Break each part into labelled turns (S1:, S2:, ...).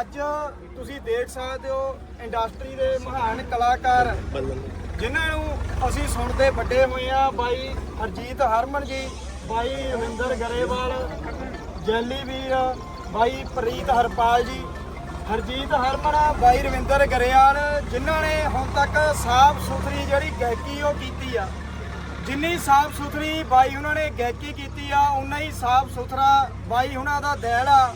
S1: ਅੱਜ ਤੁਸੀਂ ਦੇਖ ਸਕਦੇ ਹੋ ਇੰਡਸਟਰੀ ਦੇ ਮਹਾਨ ਕਲਾਕਾਰ। ਜਿਨ੍ਹਾਂ ਨੂੰ ਅਸੀਂ ਸੁਣਦੇ ਵੱਡੇ ਹੋਏ ਆ ਬਾਈ ਹਰਜੀਤ ਹਰਮਨ ਜੀ, ਬਾਈ ਰਵਿੰਦਰ ਗਰੇਵਾਲ, ਜੈਲੀ ਵੀਰ, ਬਾਈ ਪ੍ਰੀਤ ਹਰਪਾਲ ਜੀ, ਹਰਜੀਤ ਹਰਮਨ, ਬਾਈ ਰਵਿੰਦਰ ਗਰੇਵਾਲ, ਜਿਨ੍ਹਾਂ ਨੇ ਹੁਣ ਤੱਕ ਸਾਫ਼ ਸੁਥਰੀ ਜਿਹੜੀ ਗਾਇਕੀ ਉਹ ਕੀਤੀ ਆ। ਜਿੰਨੀ ਸਾਫ਼ ਸੁਥਰੀ ਬਾਈ ਉਹਨਾਂ ਨੇ ਗਾਇਕੀ ਕੀਤੀ ਆ ਉਨਾ ਹੀ ਸਾਫ਼ ਸੁਥਰਾ ਬਾਈ ਉਹਨਾਂ ਦਾ ਦਿਲ ਆ।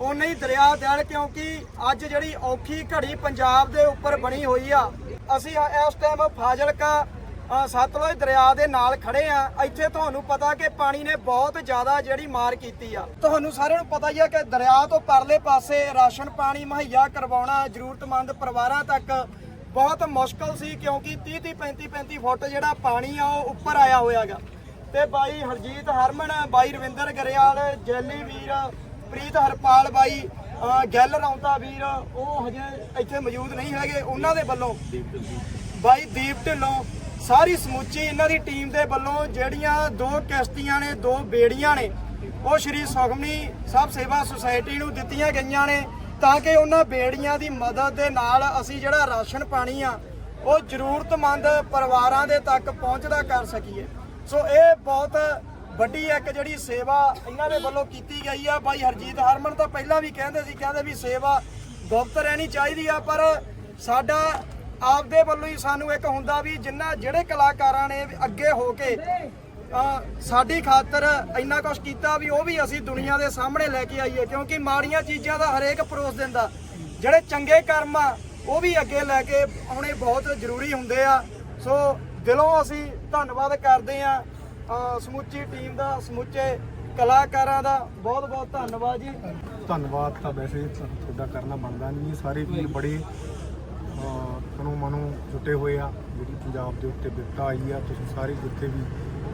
S1: ਉਨਾ ਹੀ ਦਰਿਆ ਦੇਣ, ਕਿਉਂਕਿ ਅੱਜ ਜਿਹੜੀ ਔਖੀ ਘੜੀ ਪੰਜਾਬ ਦੇ ਉੱਪਰ ਬਣੀ ਹੋਈ ਆ। ਅਸੀਂ ਇਸ ਟਾਈਮ ਫਾਜ਼ਿਲਕਾ ਸਤਲੁਜ ਦਰਿਆ ਦੇ ਨਾਲ ਖੜੇ ਆ। ਇੱਥੇ ਤੁਹਾਨੂੰ ਪਤਾ ਕਿ ਪਾਣੀ ਨੇ ਬਹੁਤ ਜ਼ਿਆਦਾ ਜਿਹੜੀ ਮਾਰ ਕੀਤੀ ਆ। ਤੁਹਾਨੂੰ ਸਾਰਿਆਂ ਨੂੰ ਪਤਾ ਹੀ ਆ ਕਿ ਦਰਿਆ ਤੋਂ ਪਰਲੇ ਪਾਸੇ ਰਾਸ਼ਨ, ਪਾਣੀ ਮੁਹੱਈਆ ਕਰਵਾਉਣਾ ਜ਼ਰੂਰਤਮੰਦ ਪਰਿਵਾਰਾਂ ਤੱਕ ਬਹੁਤ ਮੁਸ਼ਕਲ ਸੀ, ਕਿਉਂਕਿ 30 30 35 35 ਫੁੱਟ ਜਿਹੜਾ ਪਾਣੀ ਆ, ਉਹ ਉੱਪਰ ਆਇਆ ਹੋਇਆਗਾ। ਤੇ ਬਾਈ ਹਰਜੀਤ ਹਰਮਨ, ਬਾਈ ਰਵਿੰਦਰ ਗਰੇਵਾਲ, ਜੈਲੀ ਵੀਰ ਪ੍ਰੀਤ ਹਰਪਾਲ ਬਾਈ, ਅਹ, ਗਿੱਲ, ਰੌਂਦਾ ਵੀਰ, ਉਹ ਹਜੇ ਇੱਥੇ ਮੌਜੂਦ ਨਹੀਂ ਹੈਗੇ। ਉਹਨਾਂ ਦੇ ਵੱਲੋਂ ਬਾਈ ਦੀਪ ਢਿੱਲੋਂ ਸਾਰੀ ਸਮੁੱਚੀ ਇਹਨਾਂ ਦੀ ਟੀਮ ਦੇ ਵੱਲੋਂ ਜਿਹੜੀਆਂ ਦੋ ਕਿਸ਼ਤੀਆਂ ਨੇ, ਦੋ ਬੇੜੀਆਂ ਨੇ, ਉਹ ਸ਼੍ਰੀ ਸੁਖਮਨੀ ਸਭ ਸੇਵਾ ਸੁਸਾਇਟੀ ਨੂੰ ਦਿੱਤੀਆਂ ਗਈਆਂ ਨੇ ਤਾਂ ਕਿ ਉਹਨਾਂ ਬੇੜੀਆਂ ਦੀ ਮਦਦ ਦੇ ਨਾਲ ਅਸੀਂ ਜਿਹੜਾ ਰਾਸ਼ਨ ਪਾਣੀ ਆ, ਉਹ ਜ਼ਰੂਰਤਮੰਦ ਪਰਿਵਾਰਾਂ ਦੇ ਤੱਕ ਪਹੁੰਚਦਾ ਕਰ ਸਕੀਏ। ਸੋ ਇਹ ਬਹੁਤ ਵੱਡੀ ਇੱਕ ਜਿਹੜੀ ਸੇਵਾ ਇਹਨਾਂ ਦੇ ਵੱਲੋਂ ਕੀਤੀ ਗਈ ਆ। ਬਾਈ ਹਰਜੀਤ ਹਰਮਨ ਤਾਂ ਪਹਿਲਾਂ ਵੀ ਕਹਿੰਦੇ ਸੀ, ਕਹਿੰਦੇ ਵੀ ਸੇਵਾ ਗੁਪਤ ਰਹਿਣੀ ਚਾਹੀਦੀ ਆ, ਪਰ ਸਾਡਾ ਆਪਦੇ ਵੱਲੋਂ ਹੀ ਸਾਨੂੰ ਇੱਕ ਹੁੰਦਾ ਵੀ ਜਿੰਨਾ ਜਿਹੜੇ ਕਲਾਕਾਰਾਂ ਨੇ ਅੱਗੇ ਹੋ ਕੇ ਸਾਡੀ ਖਾਤਰ ਇੰਨਾ ਕੁਝ ਕੀਤਾ ਵੀ ਉਹ ਵੀ ਅਸੀਂ ਦੁਨੀਆ ਦੇ ਸਾਹਮਣੇ ਲੈ ਕੇ ਆਈਏ, ਕਿਉਂਕਿ ਮਾੜੀਆਂ ਚੀਜ਼ਾਂ ਦਾ ਹਰੇਕ ਪਰੋਸ ਦਿੰਦਾ। ਜਿਹੜੇ ਚੰਗੇ ਕਰਮ ਆ, ਉਹ ਵੀ ਅੱਗੇ ਲੈ ਕੇ ਆਉਣੇ ਬਹੁਤ ਜ਼ਰੂਰੀ ਹੁੰਦੇ ਆ। ਸੋ ਦਿਲੋਂ ਅਸੀਂ ਧੰਨਵਾਦ ਕਰਦੇ ਆ। ਸਮੁੱਚੀ ਟੀਮ ਦਾ ਸਮੁੱਚੇ ਕਲਾਕਾਰਾਂ ਦਾ ਬਹੁਤ ਬਹੁਤ ਧੰਨਵਾਦ ਜੀ।
S2: ਧੰਨਵਾਦ ਤਾਂ ਵੈਸੇ ਤੁਹਾਡਾ ਕਰਨਾ ਬਣਦਾ ਨਹੀਂ ਸਾਰੇ ਵੀਰ ਬੜੇ ਤਨੋਂ ਮਨੋਂ ਜੁਟੇ ਹੋਏ ਆ ਜਿਹੜੀ ਪੰਜਾਬ ਦੇ ਉੱਤੇ ਬਿਪਤਾ ਆਈ ਆ ਤੁਸੀਂ ਸਾਰੇ ਜਿੱਥੇ ਵੀ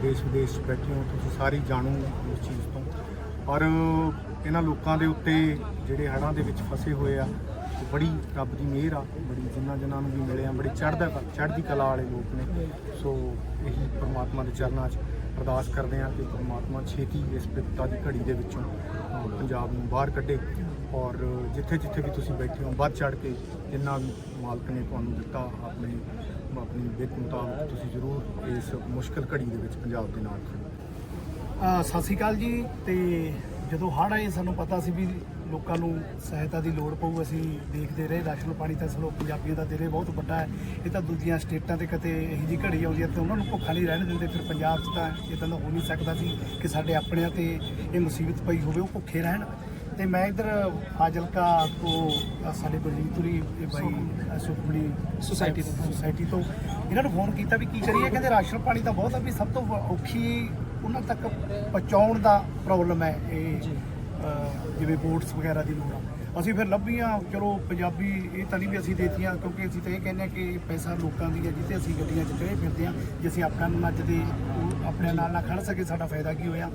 S2: ਦੇਸ਼ ਵਿਦੇਸ਼ ਬੈਠੇ ਹੋ ਤੁਸੀਂ ਸਾਰੇ ਜਾਣੋ ਉਸ ਚੀਜ਼ ਤੋਂ। ਪਰ ਇਹਨਾਂ ਲੋਕਾਂ ਦੇ ਉੱਤੇ ਜਿਹੜੇ ਹੜ੍ਹਾਂ ਦੇ ਵਿੱਚ ਫਸੇ ਹੋਏ ਆ ਤੇ ਬੜੀ ਰੱਬ ਦੀ ਮਿਹਰ ਆ, ਬੜੀ ਜਿਨ੍ਹਾਂ ਜਿਨ੍ਹਾਂ ਨੂੰ ਵੀ ਮਿਲੇ ਆ, ਬੜੀ ਚੜ੍ਹਦਾ ਚੜ੍ਹਦੀ ਕਲਾ ਵਾਲੇ ਲੋਕ ਨੇ। ਸੋ ਇਹੀ ਪਰਮਾਤਮਾ ਦੇ ਚਰਨਾਂ 'ਚ ਅਰਦਾਸ ਕਰਦੇ ਹਾਂ ਕਿ ਪਰਮਾਤਮਾ ਛੇਤੀ ਇਸ ਵਿਪਤਾ ਦੀ ਘੜੀ ਦੇ ਵਿੱਚੋਂ ਪੰਜਾਬ ਨੂੰ ਬਾਹਰ ਕੱਢੇ ਔਰ ਜਿੱਥੇ ਜਿੱਥੇ ਵੀ ਤੁਸੀਂ ਬੈਠੇ ਹੋ, ਵੱਧ ਚੜ ਕੇ ਜਿੰਨਾ ਵੀ ਮਾਲਕ ਨੇ ਤੁਹਾਨੂੰ ਦਿੱਤਾ, ਆਪਣੇ, ਆਪਣੀ ਵਿੱਤ ਮੁਤਾਬਕ ਤੁਸੀਂ ਜ਼ਰੂਰ ਇਸ ਮੁਸ਼ਕਲ ਘੜੀ ਦੇ ਵਿੱਚ ਪੰਜਾਬ ਦੇ ਨਾਲ ਖੜੋ
S3: ਸਤਿ ਸ਼੍ਰੀ ਅਕਾਲ ਜੀ ਤੇ ਜਦੋਂ ਹੜ੍ਹ ਆਏ ਸਾਨੂੰ ਪਤਾ ਸੀ ਵੀ ਲੋਕਾਂ ਨੂੰ ਸਹਾਇਤਾ ਦੀ ਲੋੜ ਪਊ ਅਸੀਂ ਦੇਖਦੇ ਰਹੇ ਰਾਸ਼ਨ ਪਾਣੀ ਤਾਂ ਚਲੋ ਪੰਜਾਬੀਆਂ ਦਾ ਦਿਲੇ ਬਹੁਤ ਵੱਡਾ ਹੈ ਇਹ ਤਾਂ ਦੂਜੀਆਂ ਸਟੇਟਾਂ ਤੇ ਕਿਤੇ ਇਹੋ ਜਿਹੀ ਘੜੀ ਆਉਂਦੀ ਹੈ ਤੇ ਉਹਨਾਂ ਨੂੰ ਭੁੱਖਾ ਨਹੀਂ ਰਹਿਣ ਦਿੰਦੇ ਫਿਰ ਪੰਜਾਬ 'ਚ ਤਾਂ ਇਦਾਂ ਦਾ ਹੋ ਨਹੀਂ ਸਕਦਾ ਸੀ ਕਿ ਸਾਡੇ ਆਪਣਿਆਂ ਤੇ ਇਹ ਮੁਸੀਬਤ ਪਈ ਹੋਵੇ ਉਹ ਭੁੱਖੇ ਰਹਿਣ। ਤੇ ਮੈਂ ਇਧਰ ਫਾਜ਼ਿਲਕਾ ਤੋਂ ਸਾਡੇ ਇਹ ਬਾਈ ਸੁਖਮਣੀ ਸੁਸਾਇਟੀ ਤੋਂ। ਸੁਸਾਇਟੀ ਤੋਂ। ਇਹਨਾਂ ਨੂੰ ਫੋਨ ਕੀਤਾ ਵੀ ਕੀ ਕਰੀਏ ਕਹਿੰਦੇ ਰਾਸ਼ਨ ਪਾਣੀ ਤਾਂ ਬਹੁਤ ਆ ਵੀ ਸਭ ਤੋਂ ਔਖੀ ਉਹਨਾਂ ਤੱਕ ਪਹੁੰਚਾਉਣ ਦਾ ਪ੍ਰੋਬਲਮ ਹੈ ਇਹ ਜਿਵੇਂ ਬੋਟਸ ਵਗੈਰਾ ਦੀ ਲੋੜ ਆ। ਅਸੀਂ ਫਿਰ ਲੱਭੀਆਂ ਚਲੋ ਪੰਜਾਬੀ ਇਹ ਤਾਂ ਨਹੀਂ ਵੀ ਅਸੀਂ ਦੇਤੀਆਂ ਕਿਉਂਕਿ ਅਸੀਂ ਤਾਂ ਇਹ ਕਹਿੰਦੇ ਹਾਂ ਕਿ ਪੈਸਾ ਲੋਕਾਂ ਦੀ ਹੈ ਜਿੱਤੇ ਅਸੀਂ ਗੱਡੀਆਂ 'ਚ ਚੜੇ ਫਿਰਦੇ ਹਾਂ ਜੇ ਅਸੀਂ ਆਪਣਾ ਨੱਚਦੇ ਉਹ ਆਪਣੇ ਨਾਲ ਨਾ ਖੜ ਸਕੇ ਸਾਡਾ ਫਾਇਦਾ ਕੀ ਹੋਇਆ?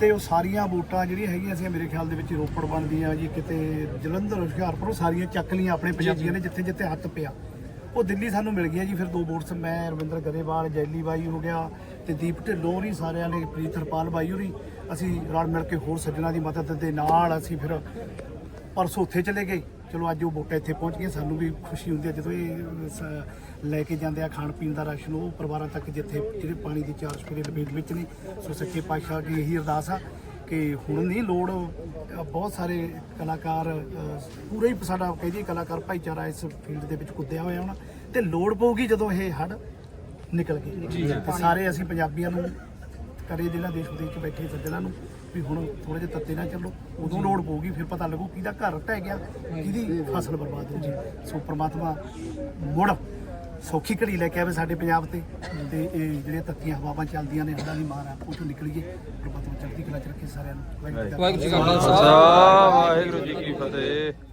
S3: ਤੇ ਉਹ ਸਾਰੀਆਂ ਵੋਟਾਂ ਜਿਹੜੀਆਂ ਹੈਗੀਆਂ ਸੀ ਮੇਰੇ ਖਿਆਲ ਦੇ ਵਿੱਚ ਰੋਪੜ ਬਣਦੀਆਂ ਜੀ ਕਿਤੇ ਜਲੰਧਰ ਹੁਸ਼ਿਆਰਪੁਰ ਸਾਰੀਆਂ ਚੱਕ ਲਈਆਂ ਆਪਣੇ ਪੰਜਾਬੀਆਂ ਨੇ ਜਿੱਥੇ ਜਿੱਥੇ ਹੱਥ ਪਿਆ। ਉਹ ਦਿੱਲੀ ਸਾਨੂੰ ਮਿਲ ਗਿਆ ਜੀ ਫਿਰ ਦੋ ਵੋਟਸ ਮੈਂ ਰਵਿੰਦਰ ਗਰੇਵਾਲ ਜੈਲੀ ਬਾਈ ਹੋ ਗਿਆ ਤੇ ਦੀਪ ਢਿੱਲੋਂ ਹੋਰੀ, ਸਾਰਿਆਂ ਨੇ ਪ੍ਰੀਤ ਹਰਪਾਲ ਬਾਈ ਹੋਰੀ, ਅਸੀਂ ਰਲ ਮਿਲ ਕੇ ਹੋਰ ਸੱਜਣਾ ਦੀ ਮਦਦ ਦੇ ਨਾਲ ਅਸੀਂ ਫਿਰ ਪਰਸੋਂ ਉੱਥੇ ਚਲੇ ਗਏ। ਚਲੋ ਅੱਜ ਉਹ ਵੋਟਾਂ ਇੱਥੇ ਪਹੁੰਚ ਗਈਆਂ, ਸਾਨੂੰ ਵੀ ਖੁਸ਼ੀ ਹੁੰਦੀ ਹੈ ਜਦੋਂ ਇਹ ਸ- ਲੈ ਕੇ ਜਾਂਦੇ ਆ ਖਾਣ ਪੀਣ ਦਾ ਰਾਸ਼ਨ ਉਹ ਪਰਿਵਾਰਾਂ ਤੱਕ ਜਿੱਥੇ ਜਿਹੜੇ ਪਾਣੀ ਦੀ ਚਾਰ ਸਪਰੇ ਲਪੇਟ ਵਿੱਚ ਨੇ, ਸੋ ਸੱਚੇ ਪਾਤਸ਼ਾਹ ਅੱਗੇ ਇਹੀ ਅਰਦਾਸ ਆ ਕਿ ਹੁਣ ਨਹੀਂ ਲੋੜ ਬਹੁਤ ਸਾਰੇ ਕਲਾਕਾਰ ਪੂਰਾ ਹੀ ਸਾਡਾ ਕਹਿੰਦੀ ਕਲਾਕਾਰ ਭਾਈਚਾਰਾ ਇਸ ਫੀਲਡ ਦੇ ਵਿੱਚ ਕੁੱਦਿਆ ਹੋਇਆ ਹੋਣਾ ਤੇ ਲੋੜ ਪਊਗੀ ਜਦੋਂ ਇਹ ਹੜ ਨਿਕਲ ਗਏ। ਤੇ ਸਾਰੇ ਅਸੀਂ ਪੰਜਾਬੀਆਂ ਨੂੰ ਕਰੇ ਜਿਹੜਾ ਦੇਸ਼ ਵਿਦੇਸ਼ ਚ ਬੈਠੇ ਸੱਜਣਾ ਨੂੰ ਵੀ ਹੁਣ ਥੋੜੇ ਜਿਹਾ ਤੱਤੇ ਨਾ ਚੱਲੋ ਉਦੋਂ ਲੋੜ ਪਊਗੀ ਫਿਰ ਪਤਾ ਲੱਗੂ ਕਿਹਦਾ ਘਰ ਢਹਿ ਗਿਆ ਕਿਹਦੀ ਫਸਲ ਬਰਬਾਦ ਹੋ ਗਈ। ਸੋ ਪ੍ਰਮਾਤਮਾ ਮੁੜ ਸੌਖੀ ਘੜੀ ਲੈ ਕੇ ਆਵੇ ਸਾਡੇ ਪੰਜਾਬ ਤੇ। ਤੇ ਇਹ ਜਿਹੜੀਆਂ ਤੱਤੀਆਂ ਹਵਾਵਾਂ ਚੱਲਦੀਆਂ ਨੇ ਹੜਾਂ ਦੀ ਮਾਰ ਆ ਉਹ ਚੋਂ ਨਿਕਲੀਏ। ਪ੍ਰਮਾਤਮਾ ਚੜ੍ਹਦੀ ਕਲਾ ਚ ਰੱਖੇ ਸਾਰਿਆਂ ਨੂੰ। ਵਾਹਿਗੁਰੂ ਜੀ ਕਾ
S4: ਵਾਹਿਗੁਰੂ ਜੀ ਕਾ ਖਾਲਸਾ। ਵਾਹਿਗੁਰੂ ਜੀ ਕੀ ਫਤਿਹ।